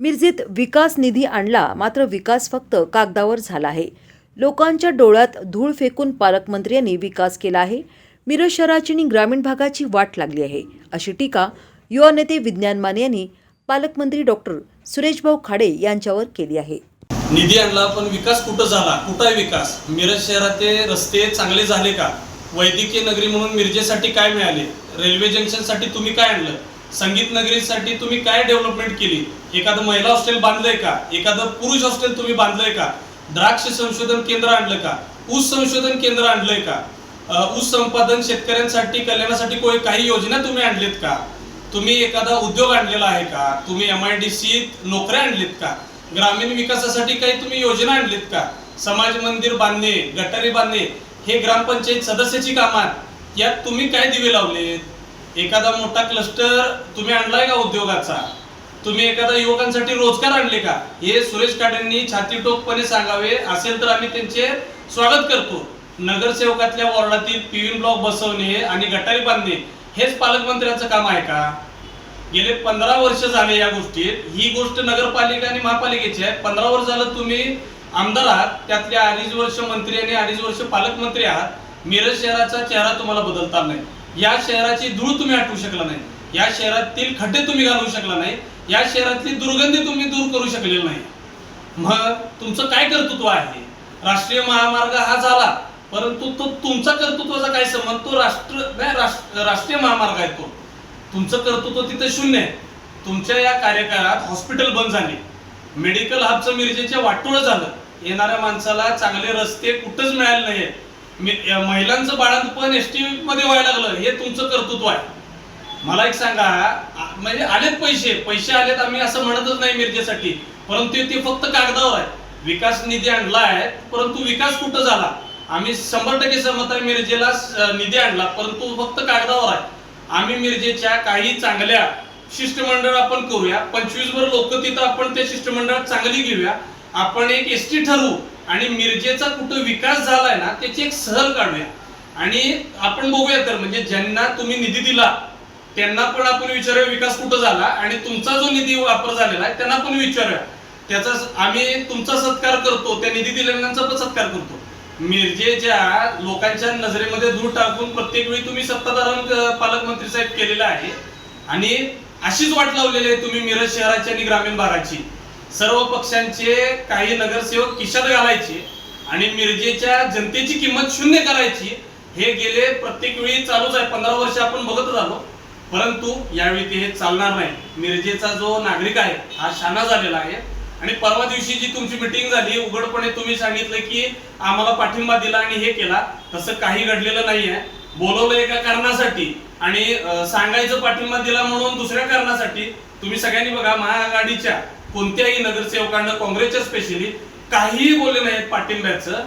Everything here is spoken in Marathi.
मिरजेत विकास निधी आणला मात्र विकास फक्त कागदावर झाला आहे. लोकांच्या डोळ्यात धूळ फेकून पालकमंत्री यांनी विकास केला आहे. मिरज शहराची आणि ग्रामीण भागाची वाट लागली आहे अशी टीका युवा नेते विज्ञान माने यांनी पालकमंत्री डॉक्टर सुरेशभाऊ खाडे यांच्यावर केली आहे. निधी आणला पण विकास कुठं झाला? कुठं विकास? मिरज शहराचे रस्ते चांगले झाले का? वैद्यकीय नगरी म्हणून मिरजेसाठी काय मिळाले? रेल्वे जंक्शनसाठी तुम्ही काय आणलं? संगीत नगरीसाठी तुम्ही काय डेव्हलपमेंट केली? एखादं महिला हॉस्टेल बांधलंय का? एखादं पुरुष हॉस्टेल तुम्ही बांधलंय का? द्राक्ष संशोधन केंद्र आणलं का? ऊस संशोधन केंद्र आणलंय का? ऊस संपादन शेतकऱ्यांसाठी कल्याणासाठी कोणी काही योजना तुम्ही आणलीत का? तुम्ही एखादा उद्योग आणलेला आहे का? तुम्ही एम आय डी सीत नोकऱ्या आणलीत का? ग्रामीण विकासासाठी काही तुम्ही योजना आणलीत का? समाज मंदिर बांधणे गटारी बांधणे हे ग्रामपंचायत सदस्याची कामात यात तुम्ही काय दिवे लावलेत? एखादा मोठा क्लस्टर तुम्ही आणलाय का उद्योगाचा? तुम्ही एखादा युवकांसाठी रोजगार आणले का? हे सुरेश काडेंनी छातीटोकपणे सांगावे असेल तर आम्ही त्यांचे स्वागत करतो. नगरसेवकातल्या वॉर्डातील पीव्हीन ब्लॉक बसवणे आणि गटारी बांधणे हेच पालकमंत्र्यांचं काम आहे का? गेले पंधरा वर्ष झाले या गोष्टीत. ही गोष्ट नगरपालिका आणि महापालिकेची आहे. पंधरा वर्ष झालं तुम्ही आमदार आहात. त्यातल्या अडीच वर्ष मंत्री आणि अडीच वर्ष पालकमंत्री आहात. मिरज शहराचा चेहरा तुम्हाला बदलता नाही. या शहराची धूळ तुम्ही आठवू शकला नाही. या शहरातील खड्डे तुम्ही घालवू शकला नाही. या शहरातली दुर्गंधी तुम्ही दूर करू शकलेली नाही. मग तुमचं काय कर्तृत्व आहे? राष्ट्रीय महामार्ग हा झाला परंतु तो तुमचा कर्तृत्वाचा काय संबंध? तो राष्ट्र नाही राष्ट्र- राष्ट्रीय महामार्ग आहे तो. तुमचं कर्तृत्व तिथे शून्य आहे. तुमच्या या कार्यकाळात हॉस्पिटल बंद झाले. मेडिकल हबचं मिरजेच्या वाटोळं झालं. येणाऱ्या माणसाला चांगले रस्ते कुठंच मिळाले नाहीये. महिलांचं बाळंतपण एस टी मध्ये व्हायला लागलं. हे तुमचं कर्तृत्व आहे. मला एक सांगा म्हणजे आलेत पैसे. पैसे आलेत आम्ही असं म्हणतच नाही मिरजेसाठी. परंतु ते फक्त कागदावर आहे. विकास निधी आणला आहे परंतु विकास कुठं झाला? आम्ही शंभर टक्के सहमत आहे मिरजेला निधी आणला परंतु फक्त कागदावर आहे. आम्ही मिरजेच्या काही चांगल्या शिष्टमंडळ आपण करूया. पंचवीस भर लोक तिथं आपण त्या शिष्टमंडळात चांगली घेऊया. आपण एक एस टी ठरवू. आणि मिरजेचा कुठं विकास झालाय ना त्याची एक सहल काढूया. आणि आपण बघूया तर म्हणजे ज्यांना तुम्ही निधी दिला त्यांना पण आपण विचारूया विकास कुठं झाला आणि तुमचा जो निधी वापर झालेला आहे त्यांना पण विचारूया. त्याचा आम्ही तुमचा सत्कार करतो त्या निधी दिलेल्यांचा पण सत्कार करतो. मिरजेच्या लोकांच्या नजरेमध्ये दूर टाकून प्रत्येक वेळी तुम्ही सत्ताधारण पालकमंत्री साहेब केलेला आहे. आणि अशीच वाट लावलेली आहे तुम्ही मिरज शहराची आणि ग्रामीण भागाची. सर्व पक्षांचे काही नगरसेवक किशात घालायचे आणि मिरजेच्या जनतेची किंमत शून्य करायची हे गेले प्रत्येक वेळी चालूच आहे. पंधरा वर्ष आपण बघतच आलो. परंतु यावेळी ते हे चालणार नाही. मिरजेचा जो नागरिक आहे हा शाना झालेला आहे. आणि परवा दिवशी जी तुमची मिटिंग झाली उघडपणे तुम्ही सांगितलं की आम्हाला पाठिंबा दिला आणि हे केला. तसं काही घडलेलं नाही आहे बोलवलं एका कारणासाठी आणि सांगायचं पाठिंबा दिला म्हणून दुसऱ्या कारणासाठी तुम्ही सगळ्यांनी बघा महाआघाडीच्या कोणत्याही नगरसेवकांना काँग्रेसच्या स्पेशली काहीही बोलले नाहीत पाठिंब्याचं.